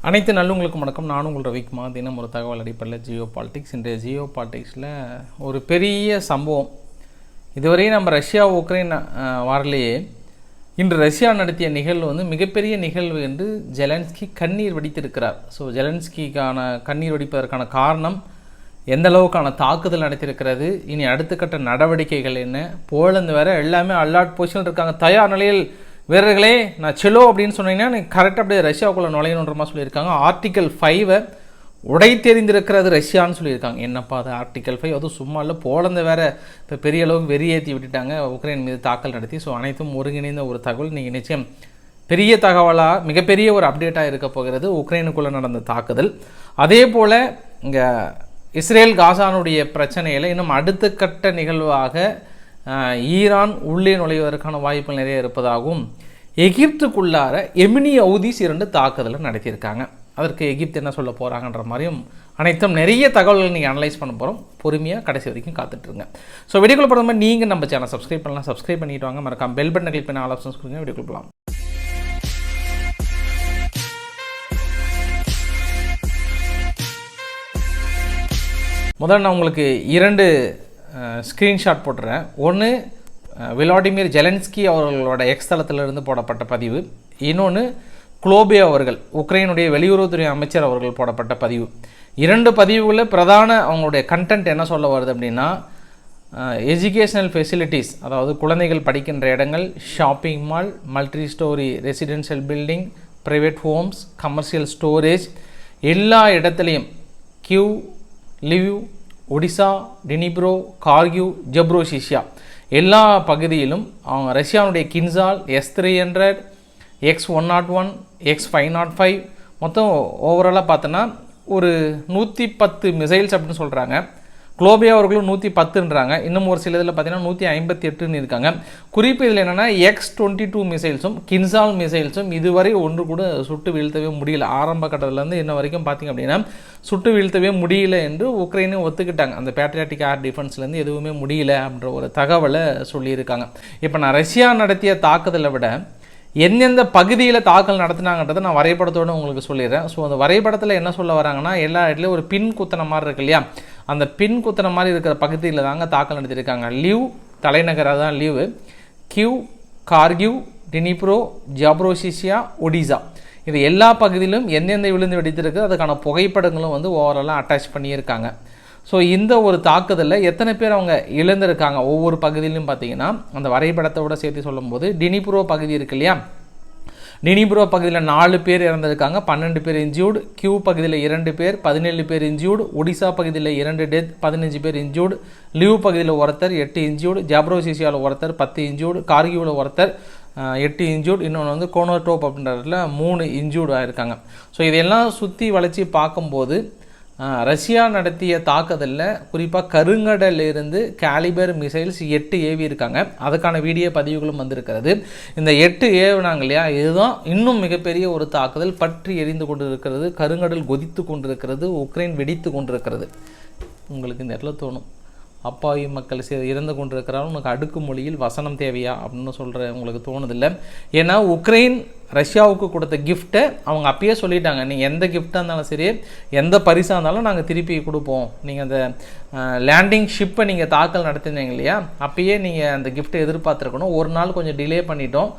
அனைத்து நல்லவங்களுக்கும் வணக்கம். நானும் உங்கள் ரவிக்குமா தினம் ஒரு தகவல் அடிப்படையில் ஜியோ பாலிடிக்ஸ். இன்றைய ஜியோ பாலிடிக்ஸில் ஒரு பெரிய சம்பவம். இதுவரையும் நம்ம ரஷ்யா உக்ரைன் அஹ், வாரிலேயே இன்று ரஷ்யா நடத்திய நிகழ்வு வந்து மிகப்பெரிய நிகழ்வு என்று ஜெலன்ஸ்கி கண்ணீர் வெடித்திருக்கிறார். ஸோ ஜெலன்ஸ்கிக்கான கண்ணீர் வெடிப்பதற்கான காரணம் எந்த அளவுக்கான தாக்குதல் நடத்தியிருக்கிறது? இனி அடுத்த கட்ட நடவடிக்கைகள் என்ன? போலந்து வேறு எல்லாமே அல்லாட் பொசிஷன் இருக்காங்க. தயார் நிலையில் வீரர்களே நான் செலோ அப்படின்னு சொன்னீங்கன்னா நீ கரெக்டாக அப்படியே ரஷ்யாவுக்குள்ளே நுழையணுன்ற மாதிரி சொல்லியிருக்காங்க. ஆர்டிக்கல் ஃபைவை உடை தெரிந்திருக்கிறது ரஷ்யான்னு சொல்லியிருக்காங்க. என்னப்பா அது ஆர்டிக்கல் ஃபைவ் அதுவும் சும்மா இல்லை போலந்த வேற இப்போ பெரிய அளவுக்கு வெறியேற்றி விட்டுட்டாங்க. உக்ரைன் மீது தாக்கல் நடத்தி. ஸோ அனைத்தும் ஒருங்கிணைந்த ஒரு தகவல். நீங்கள் நிச்சயம் பெரிய தகவலாக மிகப்பெரிய ஒரு அப்டேட்டாக இருக்க போகிறது உக்ரைனுக்குள்ளே நடந்த தாக்குதல். அதே போல் இங்கே இஸ்ரேல் காசானுடைய பிரச்சனையில் இன்னும் அடுத்த கட்ட நிகழ்வாக ஈரான் உள்ளே நுழைவதற்கான வாய்ப்புகள் நிறைய இருப்பதாகவும் எகிப்துக்குள்ளார எமினி அவுதீஸ் இரண்டு தாக்குதலை நடத்தியிருக்காங்க. அதற்கு எகிப்து என்ன சொல்ல போகிறாங்கன்ற மாதிரியும் அனைத்தும் நிறைய தகவல்கள் நீங்கள் அனலைஸ் பண்ண போகிறோம் பொறுமையாக கடைசி வரைக்கும் காத்துட்ருங்க ஸோ வீடியோக்குள்ள போகிற மாதிரி நீங்கள் நம்ம சேனல் சப்ஸ்கிரைப் பண்ணலாம். சப்ஸ்கிரைப் பண்ணிட்டு வாங்க. மறக்காம பெல் பட்டன் கிளிக் பண்ணி ஆல் ஆப்ஷன்ஸ் கொடுங்க. வீடியோ போகலாம் முதல்ல நான் உங்களுக்கு இரண்டு ஸ்க்ரீன்ஷாட் போட்டுறேன். ஒன்று விளாடிமிர் ஜெலன்ஸ்கி அவர்களோட எக்ஸ்தலத்திலிருந்து போடப்பட்ட பதிவு. இன்னொன்று குளோபே அவர்கள் உக்ரைனுடைய வெளியுறவுத்துறை அமைச்சர் அவர்கள் போடப்பட்ட பதிவு. இரண்டு பதிவுகளில் பிரதான அவங்களுடைய கண்டென்ட் என்ன சொல்ல வருது அப்படின்னா எஜுகேஷனல் ஃபெசிலிட்டிஸ் அதாவது குழந்தைகள் படிக்கின்ற இடங்கள் shopping mall multi storey residential building private homes commercial storage எல்லா இடத்துலையும் Kyiv Lviv Odesa Dnipro Kharkiv Zaporizhzhia. எல்லா பகுதியிலும் அவங்க ரஷ்யாவுடைய Kinzhal S three hundred X one naught one X five naught five மொத்தம் ஓவராலாக பார்த்தோன்னா ஒரு நூற்றி பத்து மிசைல்ஸ் அப்படின்னு சொல்கிறாங்க குளோபியா அவர்களும் நூற்றி பத்துன்றாங்க. இன்னும் ஒரு சில இதில் பார்த்தீங்கன்னா நூற்றி ஐம்பத்தி எட்டுன்னு இருக்காங்க. குறிப்பு இதில் என்னென்னா எக்ஸ் டுவெண்ட்டி டூ மிசைல்ஸும் கின்சால் மிசைல்ஸும் இதுவரை ஒன்று கூட சுட்டு வீழ்த்தவே முடியல. ஆரம்ப கட்டத்துலேருந்து இன்ன வரைக்கும் பார்த்தீங்க அப்படின்னா சுட்டு வீழ்த்தவே முடியல என்று உக்ரைனும் ஒத்துக்கிட்டாங்க. அந்த பேட்ரியாட்டிக் ஏர் டிஃபென்ஸ்லேருந்து எதுவுமே முடியல அப்படின்ற ஒரு தகவலை சொல்லியிருக்காங்க. இப்போ நான் ரஷ்யா நடத்திய தாக்குதலை விட எந்தெந்த பகுதியில் தாக்கல் நடத்துனாங்கன்றதை நான் வரைபடத்தோடு உங்களுக்கு சொல்லிடுறேன். ஸோ அந்த வரைபடத்தில் என்ன சொல்ல வராங்கன்னா எல்லா இடத்துலையும் ஒரு பின் குத்தன மாதிரி இருக்கு இல்லையா? அந்த பின் குத்துற மாதிரி இருக்கிற பகுதியில் தாங்க தாக்கல் நடத்தியிருக்காங்க லிவ் தலைநகராக தான் Lviv. Kyiv Kharkiv Dnipro Zaporizhzhia Odesa. இது எல்லா பகுதியிலும் எந்தெந்த விழுந்து வெடித்திருக்கு அதுக்கான புகைப்படங்களும் வந்து ஓவராலாக அட்டாச் பண்ணியிருக்காங்க. ஸோ இந்த ஒரு தாக்குதலில் எத்தனை பேர் அவங்க இழந்திருக்காங்க? ஒவ்வொரு பகுதியிலும் பார்த்தீங்கன்னா அந்த வரைபடத்தோட சேர்த்து சொல்லும்போது டினிப்ரோ பகுதி இருக்கு இல்லையா? நினிபுரோ பகுதியில் நாலு பேர் இறந்திருக்காங்க. பன்னெண்டு பேர் இன்ஜூர்டு கியூ பகுதியில் இரண்டு பேர் பதினேழு பேர் இன்ஜூர்டு ஒடிசா பகுதியில் இரண்டு டெத் பதினஞ்சு பேர் இன்ஜூர்டு லியூ பகுதியில் ஒருத்தர் எட்டு இன்ஜூர்டு ஜாப்ரோசிசியாவில் ஒருத்தர் பத்து இன்ஜூர்டு கார்கியூவில் ஒருத்தர் எட்டு இன்ஜூர்டு இன்னொன்று வந்து கோனோடோப் அப்படின்றதுல மூணு இன்ஜூர்டு ஆகிருக்காங்க ஸோ இதெல்லாம் சுற்றி வளைச்சி பார்க்கும்போது ரஷ்யா நடத்திய தாக்குதலில் குறிப்பாக கருங்கடலிருந்து கேலிபர் மிசைல்ஸ் எட்டு ஏவி இருக்காங்க அதுக்கான வீடியோ பதிவுகளும் வந்திருக்கிறது. இந்த எட்டு ஏவினாங்க இல்லையா? இதுதான் இன்னும் மிகப்பெரிய ஒரு தாக்குதல். பற்றி எரிந்து கொண்டிருக்கிறது கருங்கடல் கொதித்து கொண்டிருக்கிறது உக்ரைன் வெடித்து கொண்டிருக்கிறது. உங்களுக்கு இந்த இடத்துல தோணும். அப்பாவி மக்கள் சே இறந்து கொண்டிருக்கிறார் உனக்கு அடுக்கு மொழியில் வசனம் தேவையா? அப்படின்னு சொல்கிற உங்களுக்கு தோணுதில்லை. ஏன்னா உக்ரைன் ரஷ்யாவுக்கு கொடுத்த கிஃப்ட்டை அவங்க அப்பயே சொல்லிட்டாங்க. நீங்கள் எந்த கிஃப்டாக இருந்தாலும் சரி எந்த பரிசாக இருந்தாலும் நாங்கள் திருப்பி கொடுப்போம். நீங்கள் அந்த லேண்டிங் ஷிப்பை நீங்கள் தாக்கல் நடத்தினீங்க இல்லையா? அப்பயே நீங்கள் அந்த கிஃப்ட்டை எதிர்பார்த்துருக்கணும். ஒரு நாள் கொஞ்சம் டிலே பண்ணிட்டோம்.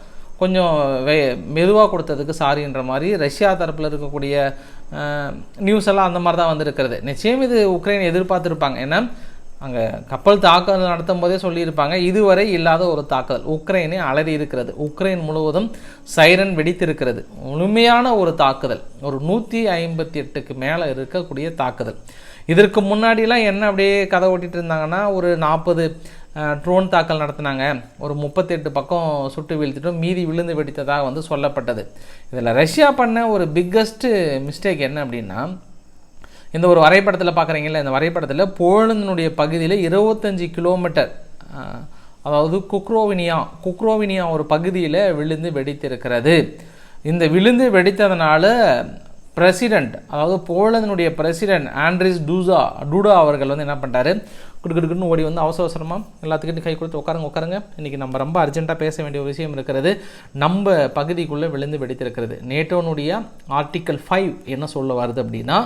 கொஞ்சம் வே மெதுவாக கொடுத்ததுக்கு சாரின்ற மாதிரி ரஷ்யா தரப்பில் இருக்கக்கூடிய நியூஸ் எல்லாம் அந்த மாதிரி தான் வந்திருக்கிறது. நிச்சயம் இது உக்ரைன் எதிர்பார்த்துருப்பாங்க. ஏன்னா அங்கே கப்பல் தாக்குதல் நடத்தும் போதே சொல்லியிருப்பாங்க இதுவரை இல்லாத ஒரு தாக்குதல். உக்ரைனை அலறி இருக்கிறது. உக்ரைன் முழுவதும் சைரன் வெடித்திருக்கிறது. முழுமையான ஒரு தாக்குதல். ஒரு நூற்றி ஐம்பத்தி எட்டுக்கு மேலே இருக்கக்கூடிய தாக்குதல். இதற்கு முன்னாடிலாம் என்ன அப்படியே கதை ஓட்டிகிட்டு இருந்தாங்கன்னா ஒரு நாற்பது ட்ரோன் தாக்கல் நடத்தினாங்க. ஒரு முப்பத்தெட்டு பக்கம் சுட்டு வீழ்த்திட்டும் மீதி விழுந்து வெடித்ததாக வந்து சொல்லப்பட்டது. இதில் ரஷ்யா பண்ண ஒரு பிக்கஸ்ட்டு மிஸ்டேக் என்ன அப்படின்னா இந்த ஒரு வரைபடத்தில் பார்க்குறீங்களா இந்த வரைபடத்தில் போலந்தினுடைய பகுதியில் இருபத்தஞ்சி கிலோமீட்டர் அதாவது குக்ரோவினியா குக்ரோவினியா ஒரு பகுதியில் விழுந்து வெடித்திருக்கிறது. இந்த விழுந்து வெடித்ததுனால பிரசிடெண்ட் அதாவது போலந்தினுடைய பிரசிடெண்ட் ஆண்ட்ரிஸ் டூசா டூடா அவர்கள் வந்து என்ன பண்ணிட்டாரு? குடுக்குன்னு ஓடி வந்து அவசர அவசரமாக எல்லாத்துக்கிட்டும் கை கொடுத்து உட்காருங்க உட்காருங்க. இன்றைக்கி நம்ம ரொம்ப அர்ஜென்ட்டாக பேச வேண்டிய ஒரு விஷயம் இருக்கிறது. நம்ம பகுதிக்குள்ளே விழுந்து வெடித்திருக்கிறது. நேட்டோனுடைய ஆர்டிக்கல் ஃபைவ் என்ன சொல்ல வருது அப்படின்னா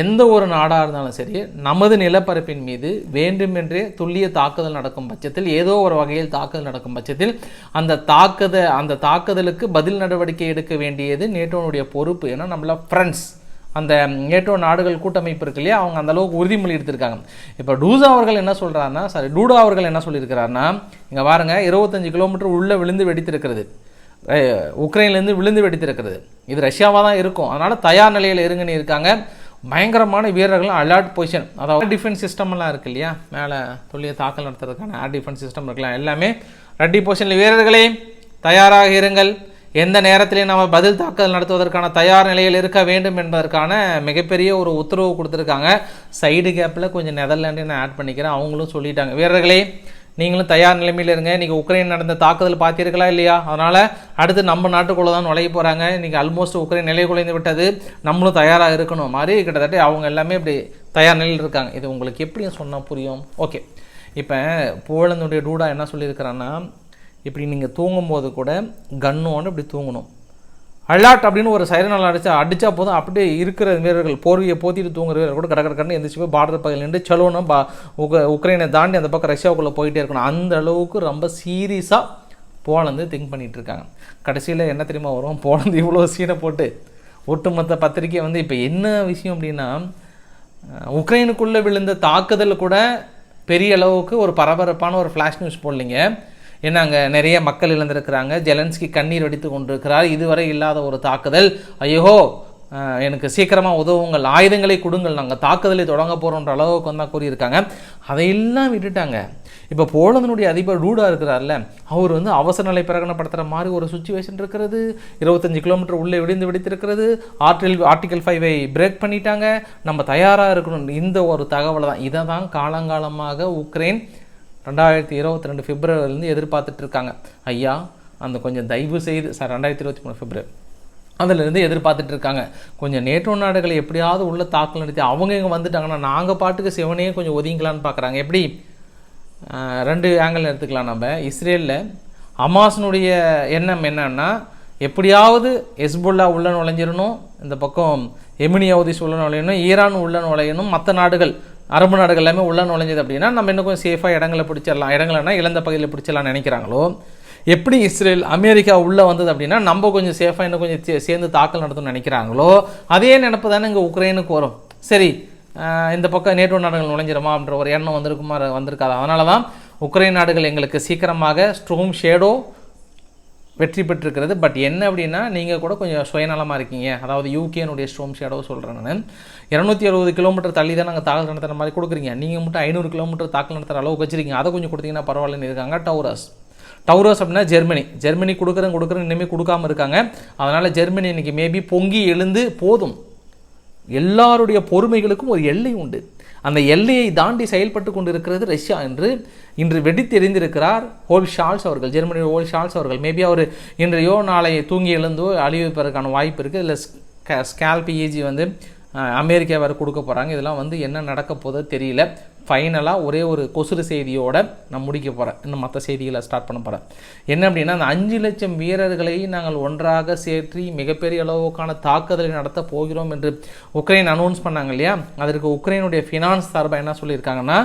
எந்த ஒரு நாடாக இருந்தாலும் சரி நமது நிலப்பரப்பின் மீது வேண்டுமென்றே துல்லிய தாக்குதல் நடக்கும் பட்சத்தில் ஏதோ ஒரு வகையில் தாக்குதல் நடக்கும் பட்சத்தில் அந்த தாக்குத அந்த தாக்குதலுக்கு பதில் நடவடிக்கை எடுக்க வேண்டியது நேட்டோனுடைய பொறுப்பு. ஏன்னா நம்மள ஃப்ரெண்ட்ஸ் அந்த நேட்டோ நாடுகள் கூட்டமைப்பு இருக்கு இல்லையா அவங்க அந்த அளவுக்கு உறுதிமொழி எடுத்திருக்காங்க. இப்போ டூசா அவர்கள் என்ன சொல்கிறாருன்னா சாரி டூடா அவர்கள் என்ன சொல்லியிருக்கிறாருன்னா இங்கே பாருங்கள் இருபத்தஞ்சு கிலோமீட்டர் உள்ளே விழுந்து வெடித்திருக்கிறது. உக்ரைன்லேருந்து விழுந்து வெடித்திருக்கிறது. இது ரஷ்யாவாக தான் இருக்கும். அதனால் தயார் நிலையில் இருங்கன்னு இருக்காங்க. பயங்கரமான வீரர்கள் அலர்ட் பொசிஷன் அதாவது டிஃபென்ஸ் சிஸ்டம்லாம் இருக்கு இல்லையா? மேலே துல்லிய தாக்கல் நடத்துறதுக்கான ஏர் டிஃபென்ஸ் சிஸ்டம் இருக்கலாம். எல்லாமே ரெட்டி பொசிஷனில் வீரர்களே தயாராக இருங்கள். எந்த நேரத்திலையும் நம்ம பதில் தாக்குதல் நடத்துவதற்கான தயார் நிலையில் இருக்க வேண்டும் என்பதற்கான மிகப்பெரிய ஒரு உத்தரவு கொடுத்துருக்காங்க. சைடு கேப்பில் கொஞ்சம் நெதர்லாண்டு நான் ஆட் பண்ணிக்கிறேன். அவங்களும் சொல்லிட்டாங்க. வீரர்களே நீங்களும் தயார் நிலைமையில் இருங்க. நீங்கள் உக்ரைன் நடந்த தாக்குதல் பார்த்தீர்களா இல்லையா? அதனால் அடுத்து நம்ம நாட்டுக்குள்ளே தான் நுழைய போகிறாங்க இன்றைக்கி ஆல்மோஸ்ட் உக்ரைன் நிலை குலைந்து விட்டது. நம்மளும் தயாராக இருக்கணும். மாதிரி கிட்டத்தட்ட அவங்க எல்லாமே இப்படி தயார் நிலையில் இருக்காங்க. இது உங்களுக்கு எப்படியும் சொன்னால் புரியும்? ஓகே இப்போ போலந்துடைய டூடா என்ன சொல்லியிருக்கிறான்னா இப்படி நீங்கள் தூங்கும்போது கூட கன்னோன்னு இப்படி தூங்கணும். அலாட் அப்படின்னு ஒரு சைரனால் அடிச்சா அடித்தா போதும். அப்படியே இருக்கிற வீரர்கள் போர்வையை போத்திட்டு தூங்குற வீரர்கள் கூட கடற்கரை கடன்னு எந்திரிச்சு போய் பார்டர் பகுதியில் நின்று சலோன்னு பா உக உக்ரைனை தாண்டி அந்த பக்கம் ரஷ்யாவுக்குள்ளே போயிட்டே இருக்கணும். அந்த அளவுக்கு ரொம்ப சீரியஸாக போலந்து திங்க் பண்ணிட்டு இருக்காங்க. கடைசியில் என்ன தெரியுமா வரும்? போலந்து இவ்வளோ சீனை போட்டு ஒட்டுமொத்த பத்திரிக்கை வந்து இப்போ என்ன விஷயம் அப்படின்னா உக்ரைனுக்குள்ளே விழுந்த தாக்குதல் கூட பெரிய அளவுக்கு ஒரு பரபரப்பான ஒரு ஃப்ளாஷ் நியூஸ் போடலிங்க. ஏன்னா அங்கே நிறைய மக்கள் இழந்திருக்கிறாங்க. ஜெலன்ஸ்கி கண்ணீர் வடித்து கொண்டிருக்கிறார். இதுவரை இல்லாத ஒரு தாக்குதல். ஐயோ எனக்கு சீக்கிரமாக உதவுங்கள். ஆயுதங்களை கொடுங்கள். நாங்கள் தாக்குதலை தொடங்க போகிறோன்ற அளவுக்கு வந்தால் கூறியிருக்காங்க. அதையெல்லாம் விட்டுட்டாங்க. இப்போ போலந்தினுடைய அதிபர் ரூடா இருக்கிறார்ல அவர் வந்து அவசர நிலை பிரகடனப்படுத்துகிற மாதிரி ஒரு சுச்சுவேஷன் இருக்கிறது. இருபத்தஞ்சு கிலோமீட்டர் உள்ளே விடிந்து வெடித்திருக்கிறது. ஆர்டில் ஆர்டிகல் ஃபைவை பிரேக் பண்ணிட்டாங்க. நம்ம தயாராக இருக்கணும். இந்த ஒரு தகவலை தான். இதை தான் காலங்காலமாக உக்ரைன் ரெண்டாயிரத்தி இருபத்தி ரெண்டு பிப்ரவரிலேருந்து எதிர்பார்த்துட்டு இருக்காங்க ஐயா அந்த கொஞ்சம் தயவு செய்து சார் ரெண்டாயிரத்தி இருபத்தி மூணு பிப்ரவரி. அதிலிருந்து எதிர்பார்த்துட்டு இருக்காங்க கொஞ்சம் நேட்டோ நாடுகளை எப்படியாவது உள்ள தாக்கல் நடத்தி அவங்க இங்கே வந்துட்டாங்கன்னா நாங்கள் பாட்டுக்கு சிவனையே கொஞ்சம் ஒதுங்கலான்னு பார்க்குறாங்க எப்படி? ரெண்டு ஆங்கிள் எடுத்துக்கலாம் நம்ம. இஸ்ரேலில் ஹமாஸினுடைய எண்ணம் என்னன்னா எப்படியாவது எஸ்புல்லா உள்ள நுழைஞ்சிடணும் இந்த பக்கம் எமினி ஹவுதிஸ் உள்ள நுழையணும் ஈரான் உள்ள நுழையணும் மற்ற நாடுகள் அரபு நாடுகள் எல்லாமே உள்ள நுழைஞ்சது அப்படின்னா நம்ம இன்னும் கொஞ்சம் சேஃபாக இடங்களை பிடிச்சிடலாம். இடங்கள்னா இழந்த பகுதியில் பிடிச்சிடலாம் நினைக்கிறாங்களோ? எப்படி இஸ்ரேல் அமெரிக்கா உள்ளே வந்தது அப்படின்னா நம்ம கொஞ்சம் சேஃபாக இன்னும் கொஞ்சம் சே- சேர்ந்து தாக்கல் நடத்தணும்னு நினைக்கிறாங்களோ? அதே நினப்பு தானே இங்கே உக்ரைனுக்கு வரும். சரி இந்த பக்கம் நேட்டோ நாடுகள் நுழைஞ்சிருமா அப்படின்ற ஒரு எண்ணம் வந்திருக்குமா வந்திருக்காது? அதனால தான் உக்ரைன் நாடுகள் எங்களுக்கு சீக்கிரமாக ஸ்ட்ரோம் ஷேடோ வெற்றி பெற்றிருக்கிறது. பட் என்ன அப்படின்னா நீங்கள் கூட கொஞ்சம் சுயநலமாக இருக்கீங்க. அதாவது யூகேனுடைய ஸ்டோம் ஷேடோ சொல்கிறேன் நான். இரநூத்தி அறுபது கிலோமீட்டர் தள்ளி தான் நாங்கள் தாக்கல் நடத்துகிற மாதிரி கொடுக்குறீங்க. நீங்கள் மட்டும் ஐநூறு கிலோமீட்டர் தாக்கல் நடத்துகிற அளவுக்கு வச்சிருக்கீங்க. அதை கொஞ்சம் கொடுத்தீங்கன்னா பரவாயில்லன்னு இருக்காங்க. டவுரஸ் டவுரஸ் அப்படின்னா ஜெர்மனி ஜெர்மனி கொடுக்குறேன் கொடுக்குறேன் இனிமேல் கொடுக்காம இருக்காங்க. அதனால் ஜெர்மனி இன்னைக்கு மேபி பொங்கி எழுந்து போதும். எல்லாருடைய பொறுமைகளுக்கும் ஒரு எல்லை உண்டு. அந்த எல்லையை தாண்டி செயல்பட்டு கொண்டிருக்கிறது ரஷ்யா என்று இன்று வெடித்தெறிந்திருக்கிறார் ஹோல் ஷால்ஸ் அவர்கள் ஜெர்மனியில் ஹோல் ஷால்ஸ் அவர்கள். மேபி அவர் இன்றையோ நாளை தூங்கி எழுந்தோ அழிவிப்பதற்கான வாய்ப்பு இருக்குது இல்லை ஸ்கேல் பிஏஜி வந்து அமெரிக்கா வேறு கொடுக்க போகிறாங்க இதெல்லாம் வந்து என்ன நடக்க போதோ தெரியல. ஃபைனலாக ஒரே ஒரு கொசுறு செய்தியோட நான் முடிக்க போகிறேன் இன்னும் மற்ற செய்திகளை ஸ்டார்ட் பண்ண போகிறேன் என்ன அப்படின்னா அந்த அஞ்சு லட்சம் வீரர்களை நாங்கள் ஒன்றாக சேற்றி மிகப்பெரிய அளவுக்கான தாக்குதலை நடத்த போகிறோம் என்று உக்ரைன் அனௌன்ஸ் பண்ணாங்க இல்லையா? அதற்கு உக்ரைனுடைய ஃபினான்ஸ் சார்பாக என்ன சொல்லியிருக்காங்கன்னா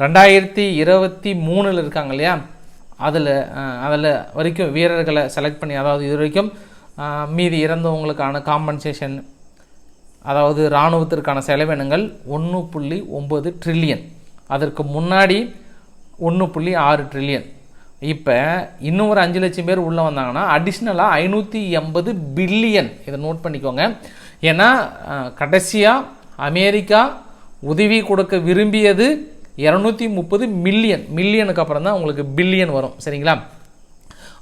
ரெண்டாயிரத்தி இருபத்தி மூணில் இருக்காங்க இல்லையா? அதில் அதில் வரைக்கும் வீரர்களை செலக்ட் பண்ணி அதாவது இது வரைக்கும் மீதி இறந்தவங்களுக்கான காம்பன்சேஷன் அதாவது இராணுவத்திற்கான செலவினங்கள் ஒன்று புள்ளி ஒம்பது ட்ரில்லியன் அதற்கு முன்னாடி ஒன்று புள்ளி ஆறு ட்ரில்லியன் இப்போ இன்னும் ஒரு அஞ்சு லட்சம் பேர் உள்ளே வந்தாங்கன்னா அடிஷ்னலாக ஐநூற்றி எண்பது பில்லியன் இதை நோட் பண்ணிக்கோங்க. ஏன்னா கடைசியாக அமெரிக்கா உதவி கொடுக்க விரும்பியது இரநூத்தி முப்பது மில்லியன் மில்லியனுக்கு அப்புறம் தான் உங்களுக்கு பில்லியன் வரும். சரிங்களா?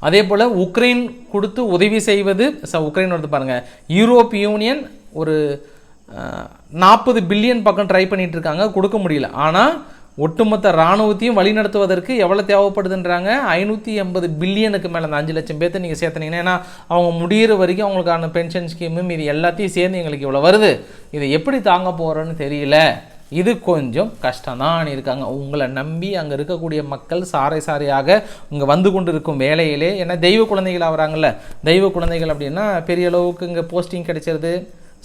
அதே போல் உக்ரைன் கொடுத்து உதவி செய்வது ச உக்ரைன் வந்து பாருங்கள் யூரோப் யூனியன் ஒரு நாற்பது பில்லியன் பக்கம் ட்ரை பண்ணிட்டு இருக்காங்க கொடுக்க முடியல. ஆனால் ஒட்டுமொத்த இராணுவத்தையும் வழிநடத்துவதற்கு எவ்வளோ தேவைப்படுதுன்றாங்க? ஐநூற்றி எண்பது பில்லியனுக்கு மேலே அந்த அஞ்சு லட்சம் பேர்த்த நீங்கள் சேர்த்துனீங்கன்னா ஏன்னா அவங்க முடியிற வரைக்கும் அவங்களுக்கான பென்ஷன் ஸ்கீமும் இது எல்லாத்தையும் சேர்ந்து எங்களுக்கு இவ்வளோ வருது. இதை எப்படி தாங்க போகிறோன்னு தெரியல. இது கொஞ்சம் கஷ்டம்தான் இருக்காங்க. உங்களை நம்பி அங்கே இருக்கக்கூடிய மக்கள் சாறை சாரையாக இங்கே வந்து கொண்டு இருக்கும் வேலையிலே ஏன்னா தெய்வ குழந்தைகள் ஆகிறாங்கல்ல. தெய்வ குழந்தைகள் அப்படின்னா பெரிய அளவுக்கு இங்கே போஸ்டிங் கிடைச்சிருது.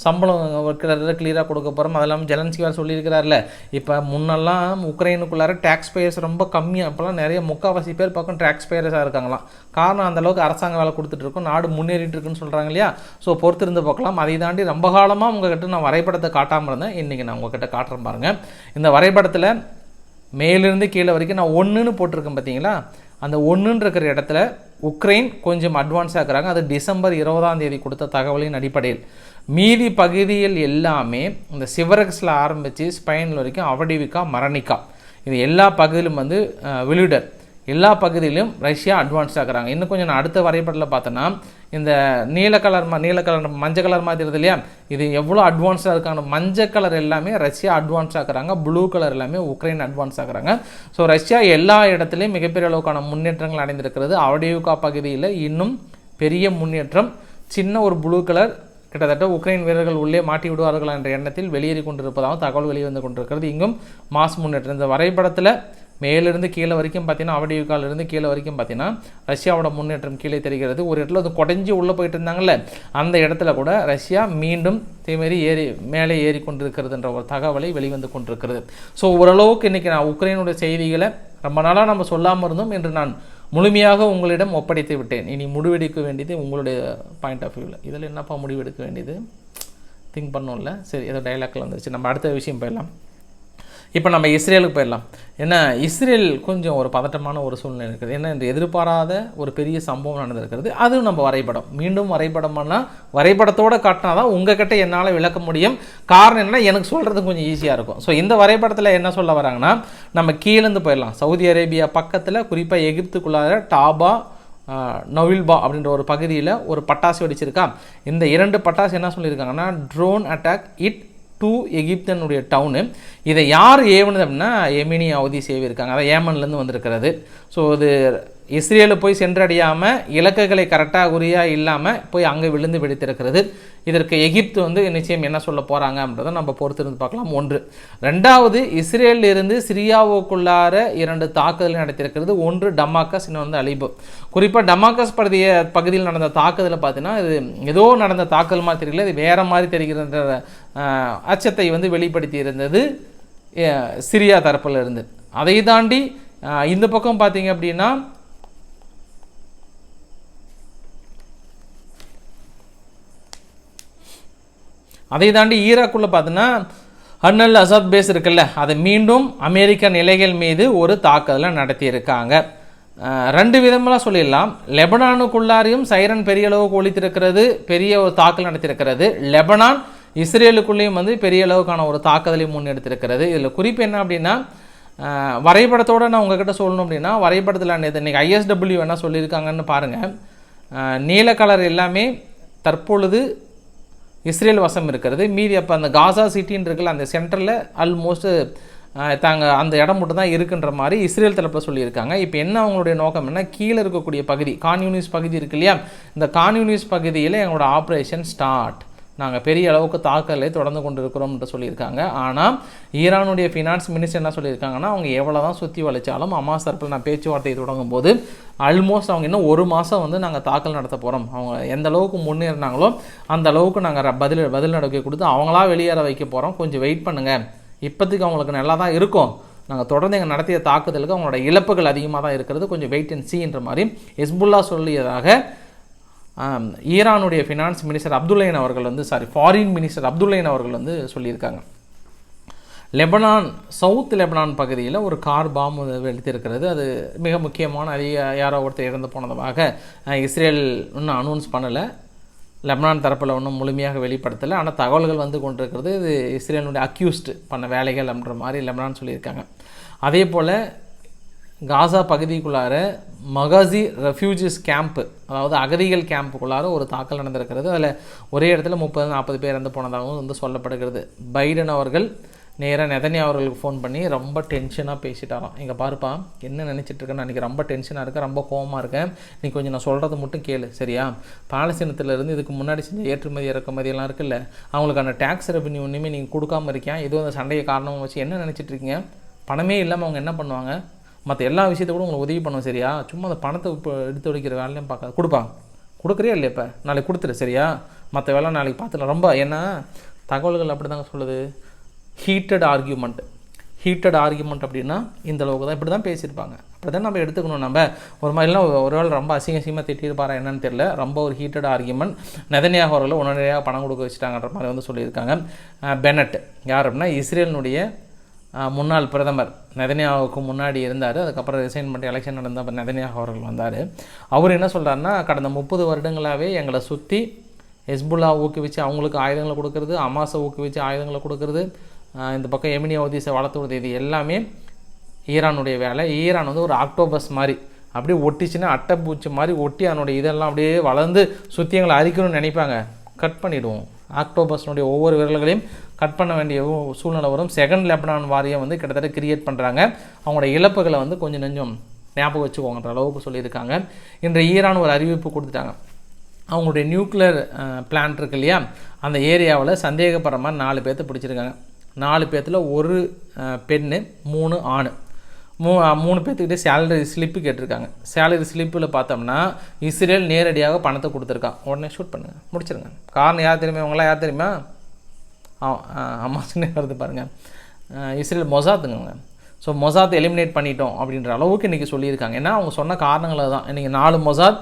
சம்பளம் இருக்கிறத கிளியராக கொடுக்க போகிறோம் அது இல்லாமல் ஜெலன்ஸ்கி வேறு சொல்லியிருக்கிறார்ல. இப்போ முன்னெல்லாம் உக்ரைனுக்குள்ளார டேக்ஸ் பேயர்ஸ் ரொம்ப கம்மியாக அப்போல்லாம் நிறைய முக்கால்வாசி பேர் பக்கம் டேக்ஸ் பேயர்ஸாக இருக்காங்களாம். காரணம் அந்தளவுக்கு அரசாங்க வேலை கொடுத்துட்டு இருக்கும். நாடு முன்னேறிட்டு இருக்குன்னு சொல்கிறாங்க இல்லையா? ஸோ பொறுத்திருந்து பார்க்கலாம். அதை தாண்டி ரொம்ப காலமாக உங்ககிட்ட நான் வரைபடத்தை காட்டாமல் இருந்தேன். இன்றைக்கி நான் உங்ககிட்ட காட்டுறேன் பாருங்கள் இந்த வரைபடத்தில் மேலிருந்து கீழே வரைக்கும் நான் ஒன்றுன்னு போட்டிருக்கேன் பார்த்தீங்களா அந்த ஒன்றுன்னு இருக்கிற இடத்துல உக்ரைன் கொஞ்சம் அட்வான்ஸாக இருக்கிறாங்க. அது டிசம்பர் இருபதாம் தேதி கொடுத்த தகவலின் அடிப்படையில். மீதி பகுதியில் எல்லாமே இந்த சிவரக்ஸில் ஆரம்பித்து ஸ்பைனில் வரைக்கும் அவடிவிக்கா மரணிக்கா இது எல்லா பகுதியிலும் வந்து விலுடர் எல்லா பகுதியிலும் ரஷ்யா அட்வான்ஸ் ஆகிறாங்க. இன்னும் கொஞ்சம் நான் அடுத்த வரைபடத்தில் பார்த்தோன்னா இந்த நீல கலர் நீல கலர் மஞ்சள் கலர் மாதிரி இருக்குது இல்லையா? இது எவ்வளோ அட்வான்ஸாக இருக்காங்க? மஞ்சள் கலர் எல்லாமே ரஷ்யா அட்வான்ஸ் ஆகிறாங்க ப்ளூ கலர் எல்லாமே உக்ரைன் அட்வான்ஸ் ஆகுறாங்க ஸோ ரஷ்யா எல்லா இடத்துலையும் மிகப்பெரிய அளவுக்கான முன்னேற்றங்கள் அடைந்திருக்கிறது. அவடியுகா பகுதியில் இன்னும் பெரிய முன்னேற்றம். சின்ன ஒரு ப்ளூ கலர் கிட்டத்தட்ட உக்ரைன் வீரர்கள் உள்ளே மாட்டி விடுவார்கள் என்ற எண்ணத்தில் வெளியேறி கொண்டிருப்பதாகவும் தகவல் வெளிவந்து கொண்டிருக்கிறது. இங்கும் மாஸ் முன்னேற்றம். இந்த வரைபடத்தில் மேலிருந்து கீழே வரைக்கும் பார்த்தீங்கன்னா அவடியுக்காலிருந்து கீழே வரைக்கும் பார்த்தீங்கன்னா ரஷ்யாவோட முன்னேற்றம் கீழே தெரிகிறது. ஒரு இடத்துல அது குடஞ்சி உள்ளே போயிட்டு இருந்தாங்கல்ல அந்த இடத்துல கூட ரஷ்யா மீண்டும் இதேமாரி ஏறி மேலே ஏறி கொண்டிருக்கிறதுன்ற ஒரு தகவலை வெளிவந்து கொண்டிருக்கிறது. ஸோ ஓரளவுக்கு இன்றைக்கி நான் உக்ரைனுடைய செய்திகளை ரொம்ப நாளாக நம்ம சொல்லாமல் இருந்தோம் என்று நான் முழுமையாக உங்களிடம் ஒப்படைத்து விட்டேன். இனி முடிவெடுக்க வேண்டியது உங்களுடைய பாயிண்ட் ஆஃப் வியூவில் இதில் என்னப்பா முடிவெடுக்க வேண்டியது? திங்க் பண்ணோம்ல. சரி ஏதோ டைலாக்ல வந்துருச்சு. நம்ம அடுத்த விஷயம் போயிடலாம். இப்போ நம்ம இஸ்ரேலுக்கு போயிடலாம். ஏன்னா இஸ்ரேல் கொஞ்சம் ஒரு பதட்டமான ஒரு சூழ்நிலை இருக்குது. ஏன்னா இந்த எதிர்பாராத ஒரு பெரிய சம்பவம் நடந்திருக்கிறது. அதுவும் நம்ம வரைபடம். மீண்டும் வரைபடம்னா வரைபடத்தோடு காட்டினா தான் உங்ககிட்ட என்னால் விளக்க முடியும். காரணம் என்னென்னா எனக்கு சொல்கிறது கொஞ்சம் ஈஸியாக இருக்கும். ஸோ இந்த வரைபடத்தில் என்ன சொல்ல வராங்கன்னா நம்ம கீழேருந்து போயிடலாம். சவுதி அரேபியா பக்கத்தில் குறிப்பாக எகிப்துக்குள்ளார டாபா நொவில்பா அப்படின்ற ஒரு பகுதியில் ஒரு பட்டாசு வெடிச்சிருக்கா இந்த இரண்டு பட்டாசு என்ன சொல்லியிருக்காங்கன்னா ட்ரோன் அட்டாக் இட் டு எகிப்தனுடைய டவுனு இதை யார் ஏவனது அப்படின்னா எமினி அவதி சேவி இருக்காங்க அதை ஏமன்லேருந்து வந்திருக்கிறது. ஸோ இது இஸ்ரேலு போய் சென்றடையாமல் இலக்குகளை கரெக்டாக குறியாக இல்லாமல் போய் அங்கே விழுந்து வெடித்திருக்கிறது. இதற்கு எகிப்து வந்து நிச்சயம் என்ன சொல்ல போகிறாங்க அப்படின்றத நம்ம பொறுத்திருந்து பார்க்கலாம். ஒன்று. ரெண்டாவது இஸ்ரேலில் இருந்து சிரியாவுக்குள்ளார இரண்டு தாக்குதல் நடத்தியிருக்கிறது. ஒன்று டமாக்கஸ் இன்னொன்று வந்து அலிபு. குறிப்பாக டமாக்கஸ் பகுதிய பகுதியில் நடந்த தாக்குதலை பார்த்தீங்கன்னா இது ஏதோ நடந்த தாக்குதல் மாதிரி தெரியல. இது வேறு மாதிரி தெரிகிற அச்சத்தை வந்து வெளிப்படுத்தி இருந்தது சிரியா தரப்பில் இருந்து. அதை தாண்டி இந்த பக்கம் பார்த்தீங்க அப்படின்னா அதை தாண்டி ஈராக்குள்ளே பார்த்தீங்கன்னா அன்னல் அசாத் பேஸ் இருக்குல்ல அதை மீண்டும் அமெரிக்க நிலைகள் மீது ஒரு தாக்குதலை நடத்தியிருக்காங்க. ரெண்டு விதமெல்லாம் சொல்லிடலாம். லெபனானுக்குள்ளாரையும் சைரன் பெரிய அளவுக்கு ஒழித்திருக்கிறது பெரிய ஒரு தாக்கல் நடத்தியிருக்கிறது. லெபனான் இஸ்ரேலுக்குள்ளேயும் வந்து பெரிய அளவுக்கான ஒரு தாக்குதலை முன்னெடுத்திருக்கிறது. இதில் குறிப்பு என்ன அப்படின்னா வரைபடத்தோடு நான் உங்ககிட்ட சொல்லணும் அப்படின்னா வரைபடத்தில் நேற்று இன்றைக்கி ஐஎஸ்டபிள்யூ என்ன சொல்லியிருக்காங்கன்னு பாருங்கள் நீல கலர் எல்லாமே தற்பொழுது இஸ்ரேல் வசம் இருக்கிறது. மீதி அப்போ அந்த காசா சிட்டின்னு இருக்குல்ல அந்த சென்டரில் ஆல்மோஸ்ட்டு தாங்க அந்த இடம் மட்டும் தான் இருக்குன்ற மாதிரி இஸ்ரேல் தரப்பில் சொல்லியிருக்காங்க. இப்போ என்ன அவங்களுடைய நோக்கம் என்ன? கீழே இருக்கக்கூடிய பகுதி கான்யூனிஸ் பகுதி இருக்கு இல்லையா? இந்த கான்யூனிஸ் பகுதியில் எங்களோட ஆப்ரேஷன் ஸ்டார்ட் நாங்கள் பெரிய அளவுக்கு தாக்கலை தொடர்ந்து கொண்டு என்று சொல்லியிருக்காங்க. ஆனால் ஈரானுடைய ஃபினான்ஸ் மினிஸ்டர் என்ன சொல்லியிருக்காங்கன்னா அவங்க எவ்வளோ தான் சுற்றி வளைச்சாலும் அம்மா சார்பில் நான் பேச்சுவார்த்தையை தொடங்கும் போது ஆல்மோஸ்ட் அவங்க இன்னும் ஒரு மாதம் வந்து நாங்கள் தாக்கல் நடத்த போகிறோம் அவங்க எந்த அளவுக்கு முன்னேறினாங்களோ அந்த அளவுக்கு நாங்கள் பதில் பதில் நடவடிக்கை கொடுத்து அவங்களா வெளியேற வைக்க போகிறோம் கொஞ்சம் வெயிட் பண்ணுங்கள் இப்போதைக்கு அவங்களுக்கு நல்லா தான் இருக்கும். நாங்கள் தொடர்ந்து எங்கள் நடத்திய தாக்குதலுக்கு அவங்களோட இழப்புகள் அதிகமாக தான் இருக்கிறது. கொஞ்சம் வெயிட் அண்ட் சீன்ற மாதிரி ஹெஸ்புல்லா சொல்லியதாக ஈரானுடைய ஃபினான்ஸ் மினிஸ்டர் அப்துல்லைன் அவர்கள் வந்து சாரி ஃபாரின் மினிஸ்டர் அப்துல்லைன் அவர்கள் வந்து சொல்லியிருக்காங்க. லெபனான் சவுத் லெபனான் பகுதியில் ஒரு கார் பாம்பு வெடித்திருக்கிறது. அது மிக முக்கியமான அதிக யாரோ ஒருத்தர் இறந்து போனதாக இஸ்ரேல் இன்னும் அனௌன்ஸ் பண்ணலை. லெபனான் தரப்பில் ஒன்றும் முழுமையாக வெளிப்படுத்தலை. ஆனால் தகவல்கள் வந்து கொண்டிருக்கிறது இது இஸ்ரேலுடைய அக்யூஸ்டு பண்ண வேலைகள் அப்படின்ற மாதிரி லெபனான் சொல்லியிருக்காங்க. அதே போல் காசா பகுதிக்குள்ளார மகாசி ரெஃப்யூஜிஸ் கேம்ப்பு அதாவது அகதிகள் கேம்ப்புக்குள்ளார ஒரு தாக்கல் நடந்திருக்கிறது. அதில் ஒரே இடத்துல முப்பது நாற்பது பேர் இறந்து போனதாகவும் வந்து சொல்லப்படுகிறது. பைடன் அவர்கள் நேராக நெதனி அவர்களுக்கு ஃபோன் பண்ணி ரொம்ப டென்ஷனாக பேசிட்டாராம். இங்கே பாருப்பா என்ன நினச்சிட்டு இருக்கேன்னு அன்றைக்கி ரொம்ப டென்ஷனாக இருக்கேன் ரொம்ப கோவமாக இருக்கேன். நீ கொஞ்சம் நான் சொல்கிறத மட்டும் கேளு சரியா? பாலஸ்தீனத்துலேருந்து இதுக்கு முன்னாடி செஞ்ச ஏற்றுமதி இறக்குமதி எல்லாம் இருக்குல்ல அவங்களுக்கான டேக்ஸ் ரெவன்யூ ஒன்றுமே நீங்கள் கொடுக்காம இருக்கேன் ஏதோ அந்த சண்டையை காரணமாக வச்சு என்ன நினச்சிட்ருக்கீங்க பணமே இல்லாமல் அவங்க என்ன பண்ணுவாங்க? மற்ற எல்லா விஷயத்தை கூட உங்களுக்கு உதவி பண்ணுவோம் சரியா? சும்மா அந்த பணத்தை இப்போ எடுத்து வைக்கிற வேலையும் பார்க்க கொடுப்பாங்க. கொடுக்குறியா இல்லையா இப்போ? நாளைக்கு கொடுத்துரு சரியா? மற்ற வேலை நாளைக்கு பார்த்துக்கலாம் ரொம்ப ஏன்னா தகவல்கள் அப்படி தாங்க சொல்லுது. ஹீட்டட் ஆர்கியூமெண்ட் ஹீட்டட் ஆர்கியூமெண்ட் அப்படின்னா இந்த அளவுக்கு தான் இப்படி தான் பேசியிருப்பாங்க. அப்படி தான் நம்ம எடுத்துக்கணும் நம்ம. ஒரு மாதிரிலாம் ஒரு வேளை ரொம்ப அசிங்க அசிங்கமாக திட்டியிருப்பாரா என்னன்னு தெரியல. ரொம்ப ஒரு ஹீட்டட் ஆர்கியூமெண்ட் நெதனியாக அவர்களை உடனடியாக பணம் கொடுக்க வச்சுட்டாங்கன்ற மாதிரி வந்து சொல்லியிருக்காங்க. பெனட் யார் அப்படின்னா இஸ்ரேலினுடைய முன்னாள் பிரதமர் நெதனியாவுக்கு முன்னாடி இருந்தார். அதுக்கப்புறம் ரிசைன் பண்ணி எலெக்ஷன் நடந்த அப்புறம் நெதனியாக அவர்கள் வந்தார். அவர் என்ன சொல்கிறாருன்னா கடந்த முப்பது வருடங்களாகவே எங்களை சுற்றி ஹெஸ்புல்லா ஊக்குவிச்சு அவங்களுக்கு ஆயுதங்களை கொடுக்கறது அமாசை ஊக்குவிச்சு ஆயுதங்களை கொடுக்கறது இந்த பக்கம் எமினி அவதீஸை வளர்த்து விடுறது இது எல்லாமே ஈரானுடைய வேலை. ஈரான் வந்து ஒரு ஆக்டோபஸ் மாதிரி. அப்படியே ஒட்டிச்சுன்னா அட்டைப்பூச்சி மாதிரி ஒட்டி அதனுடைய இதெல்லாம் அப்படியே வளர்ந்து சுற்றி எங்களை அரிக்கணும்னு நினைப்பாங்க. கட் பண்ணிவிடுவோம் ஆக்டோபஸ்னுடைய ஒவ்வொரு விரல்களையும் கட் பண்ண வேண்டிய சூழ்நிலை வரும். செகண்ட் லெபனான் வாரியம் வந்து கிட்டத்தட்ட கிரியேட் பண்ணுறாங்க அவங்களோட இழப்புகளை வந்து கொஞ்சம் நெஞ்சம் ஞாபகம் வச்சுக்கோங்கன்ற அளவுக்கு சொல்லியிருக்காங்க. இன்று ஈரான் ஒரு அறிவிப்பு கொடுத்துட்டாங்க. அவங்களுடைய நியூக்ளியர் பிளான்ட் இருக்கு இல்லையா? அந்த ஏரியாவில் சந்தேகப்படுற மாதிரி நாலு பேர்த்த பிடிச்சிருக்காங்க. நாலு பேர்த்தில் ஒரு பெண்ணு மூணு ஆணு. மூ மூணு பேர்த்துக்கிட்டே சேலரி ஸ்லிப்பு கேட்டிருக்காங்க. சேலரி ஸ்லிப்பில் பார்த்தோம்னா இஸ்ரேல் நேரடியாக பணத்தை கொடுத்துருக்கான். உடனே ஷூட் பண்ணுங்க. முடிச்சிருங்க. காரணம் யார் தெரியுமா? இவங்களாம் யார் தெரியுமா? ஹமாஸ்னே வருது பாருங்கள் இஸ்ரேல் மொசாத்துங்க ஸோ மொசாத் எலிமினேட் பண்ணிட்டோம் அப்படின்ற அளவுக்கு இன்றைக்கி சொல்லியிருக்காங்க. ஏன்னா அவங்க சொன்ன காரணங்களை தான் இன்றைக்கி நாலு மொசாத்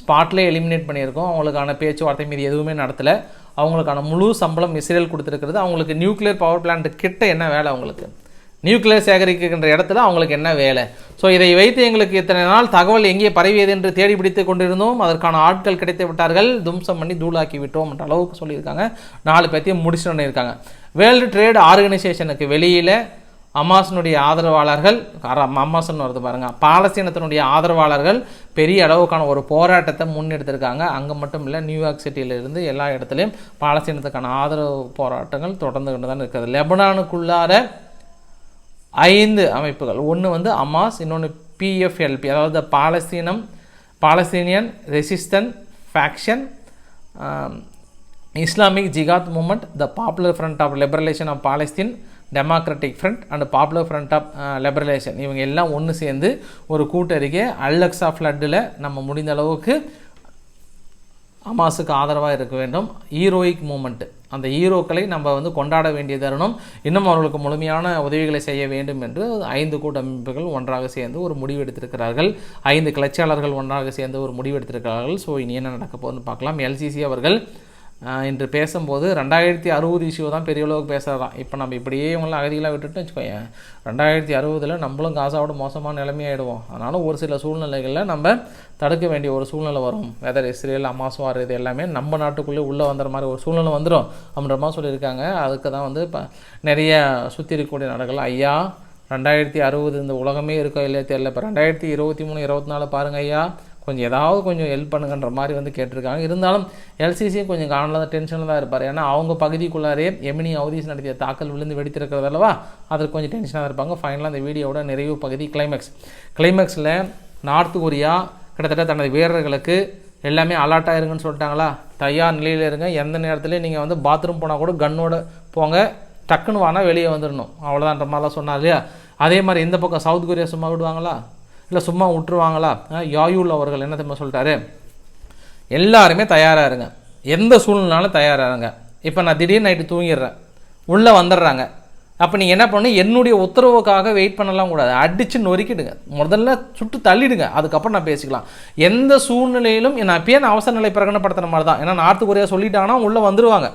ஸ்பாட்லேயே எலிமினேட் பண்ணியிருக்கோம். அவங்களுக்கான பேச்சுவார்த்தை மீது எதுவுமே நடத்தலை. அவங்களுக்கான முழு சம்பளம் இஸ்ரேல் கொடுத்துருக்கிறது. அவங்களுக்கு நியூக்ளியர் பவர் பிளான்ட் கிட்ட என்ன வேலை அவங்களுக்கு? நியூக்ளியர் சேகரிக்கின்ற இடத்துல அவங்களுக்கு என்ன வேலை? ஸோ இதை வைத்து எங்களுக்கு இத்தனை நாள் தகவல் எங்கே பரவியது என்று தேடி பிடித்து கொண்டிருந்தோம். அதற்கான ஆட்கள் கிடைத்து விட்டார்கள். தும்சம் பண்ணி தூளாக்கி விட்டோம் என்ற அளவுக்கு சொல்லியிருக்காங்க. நாலு பேர்த்தையும் முடிச்சுன்னு இருக்காங்க வேர்ல்டு ட்ரேட் ஆர்கனைசேஷனுக்கு வெளியில் அம்மாசனுடைய ஆதரவாளர்கள் அம்மாசன் வருது பாருங்கள் பாலஸ்தீனத்தினுடைய ஆதரவாளர்கள் பெரிய அளவுக்கான ஒரு போராட்டத்தை முன்னெடுத்திருக்காங்க. அங்கே மட்டும் இல்லை நியூயார்க் சிட்டியில இருந்து எல்லா இடத்துலையும் பாலஸ்தீனத்துக்கான ஆதரவு போராட்டங்கள் தொடர்ந்து கொண்டு தான் இருக்குது. லெபனானுக்குள்ளார ஐந்து அமைப்புகள். ஒன்று வந்து அமாஸ் இன்னொன்று பிஎஃப்எல்பி அதாவது பாலஸ்தீனம் Palestinian resistance faction Islamic jihad movement the popular front of liberation of Palestine democratic front and popular front of liberation இவங்க எல்லாம் ஒன்று சேர்ந்து ஒரு கூட்டறிக்கை அல்லக்ஸா ஃப்ளட்டில் நம்ம முடிந்த அளவுக்கு ஹமாஸுக்கு ஆதரவாக இருக்க வேண்டும். ஹீரோயிக் மூமெண்ட்டு அந்த ஹீரோக்களை நம்ம வந்து கொண்டாட வேண்டிய தருணம் இன்னும் அவர்களுக்கு முழுமையான உதவிகளை செய்ய வேண்டும் என்று ஐந்து கூட்டமைப்புகள் ஒன்றாக சேர்ந்து ஒரு முடிவு எடுத்திருக்கிறார்கள். ஐந்து கிளர்ச்சியாளர்கள் ஒன்றாக சேர்ந்து ஒரு முடிவு எடுத்திருக்கிறார்கள். ஸோ இனி என்ன நடக்க போகுதுன்னு பார்க்கலாம். எல்சிசி அவர்கள் இன்று பேசும்போது ரெண்டாயிரத்தி அறுபது இஷ்யூ தான் பெரிய அளவுக்கு பேசுகிறாராம் இப்போ நம்ம இப்படியே இவங்களாம் அகதிகளாக விட்டுட்டு வச்சுக்கோங்க ரெண்டாயிரத்தி அறுபதில் நம்மளும் காசாவோட மோசமான நிலைமையாயிடுவோம். அதனால் ஒரு சில சூழ்நிலைகளில் நம்ம தடுக்க வேண்டிய ஒரு சூழ்நிலை வரும். வெதர் இஸ்ரேல் அமாஸ் இது எல்லாமே நம்ம நாட்டுக்குள்ளே உள்ளே வந்துற மாதிரி ஒரு சூழ்நிலை வந்துடும் அப்படின்ற மாதிரி சொல்லியிருக்காங்க. அதுக்கு தான் வந்து இப்போ நிறைய சுற்றி இருக்கக்கூடிய நாடுகள் ஐயா ரெண்டாயிரத்தி அறுபது இந்த உலகமே இருக்கோ இல்லையா தெரியல. இப்போ ரெண்டாயிரத்தி இருபத்தி மூணு இருபத்தி நாலு பாருங்க ஐயா. கொஞ்சம் ஏதாவது கொஞ்சம் ஹெல்ப் பண்ணுங்கன்ற மாதிரி வந்து கேட்டிருக்காங்க. இருந்தாலும் எல்சிசியும் கொஞ்சம் காணல தான் டென்ஷனில் தான் இருப்பார். ஏன்னா அவங்க பகுதிக்குள்ளாரே எமினி அவதீஸ் நடத்திய தாக்கல் விழுந்து வெடித்திருக்கிறது அல்லவா? அதுக்கு கொஞ்சம் டென்ஷனாக இருப்பாங்க. ஃபைனலாக அந்த வீடியோட நிறைவு பகுதி கிளைமேக்ஸ் கிளைமேக்ஸில் நார்த் கொரியா கிட்டத்தட்ட தனது வீரர்களுக்கு எல்லாமே அலர்ட்டாக இருங்கன்னு சொல்லிட்டாங்களா? தயார் நிலையில் இருங்க. எந்த நேரத்துலையும் நீங்கள் வந்து பாத்ரூம் போனால் கூட கன்னோட போங்க. டக்குன்னு வானா வெளியே வந்துடணும் அவ்வளோதான்ற மாதிரிலாம் சொன்னார் இல்லையா? அதே மாதிரி இந்த பக்கம் சவுத் கொரியா சும்மா விடுவாங்களா? இல்லை சும்மா விட்டுருவாங்களா யாயூல் அவர்கள் என்ன தெரியுமா சொல்லிட்டாரு எல்லாருமே தயாராக இருங்க. எந்த சூழ்நிலாலும் தயாராக இருங்க. இப்போ நான் திடீர்னு நைட்டு தூங்கிடுறேன். உள்ளே வந்துடுறாங்க. அப்போ நீங்கள் என்ன பண்ணு? என்னுடைய உத்தரவுக்காக வெயிட் பண்ணலாம் கூடாது. அடித்து நொறுக்கிடுங்க. முதல்ல சுட்டு தள்ளிடுங்க. அதுக்கப்புறம் நான் பேசிக்கலாம். எந்த சூழ்நிலையிலும் நான் இப்பயே நான் அவசர நிலை பிரகடனப்படுத்துகிற மாதிரி தான். ஏன்னா நார்த்து கொரியா சொல்லிட்டாங்கன்னா உள்ளே வந்துருவாங்க.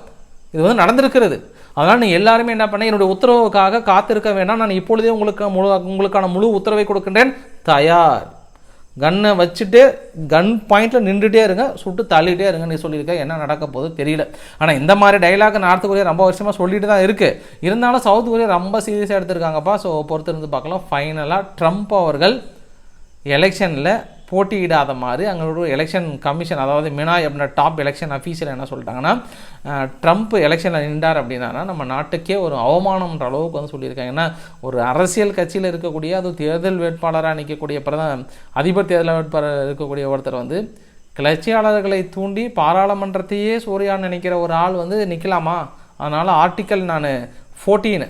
இது வந்து நடந்திருக்கிறது. அதனால் நீங்கள் எல்லாருமே என்ன பண்ண என்னுடைய உத்தரவுக்காக காத்திருக்க வேண்டாம். நான் இப்பொழுதே உங்களுக்கு முழு உங்களுக்கான முழு உத்தரவை கொடுக்கின்றேன். தயார். கன்னை வச்சுட்டு கன் பாயிண்டில் நின்றுட்டே இருங்க சுட்டு தள்ளிகிட்டே இருங்க. நீ சொல்லியிருக்க என்ன நடக்க போகுது தெரியல. ஆனால் இந்த மாதிரி டைலாக் நார்த் கொரியா ரொம்ப வருஷமாக சொல்லிட்டு தான் இருக்குது இருந்தாலும் சவுத் கொரியா ரொம்ப சீரியஸாக எடுத்திருக்காங்கப்பா. ஸோ பொறுத்திருந்து பார்க்கலாம். ஃபைனலாக ட்ரம்ப் அவர்கள் எலெக்ஷனில் போட்டியிடாத மாதிரி ஒரு எலெக்ஷன் கமிஷன் அதாவது மினாய் அப்படின்ற டாப் எலெக்ஷன் அஃபீஷியல் என்ன சொல்லிட்டாங்கன்னா ட்ரம்ப் எலெக்ஷனில் நின்றார் அப்படின்னா நம்ம நாட்டுக்கே ஒரு அவமானம்ன்ற அளவுக்கு வந்து சொல்லியிருக்காங்க. ஏன்னா ஒரு அரசியல் கட்சியில் இருக்கக்கூடிய அது தேர்தல் வேட்பாளராக நிற்கக்கூடிய பிரதம அதிபர் தேர்தல் வேட்பாளர் இருக்கக்கூடிய ஒருத்தர் வந்து கிளர்ச்சியாளர்களை தூண்டி பாராளுமன்றத்தையே சூர்யா நினைக்கிற ஒரு ஆள் வந்து நிற்கலாமா அதனால் ஆர்டிக்கல் நான் ஃபோர்டீன்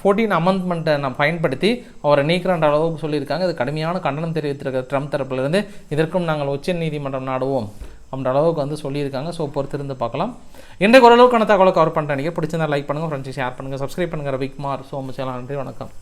ஃபோர்டீன் அமெண்ட்மெண்ட்டை நான் பயன்படுத்தி அவரை நீக்கிறன்ற அளவுக்கு சொல்லியிருக்காங்க. இது கடுமையான கண்டனம் தெரிவித்திருக்க ட்ரம்ப் தரப்பிலிருந்து. இதற்கும் நாங்கள் உச்ச நீதிமன்றம் நாடுவோம் அப்படின்ற அளவுக்கு வந்து சொல்லியிருக்காங்க. ஸோ பொறுத்திருந்து பார்க்கலாம். இன்றைக்கு ஓரளவுக்கான தகவலை கவர் பண்ணுறேன் நீங்கள் பிடிச்சிருந்தா லைக் பண்ணுங்கள் ஃப்ரெண்ட்ஸ் ஷேர் பண்ணுங்கள் சப்ஸ்கிரைப் பண்ணுங்கள் ரவிக்குமார் ஸோ மச் நன்றி வணக்கம்.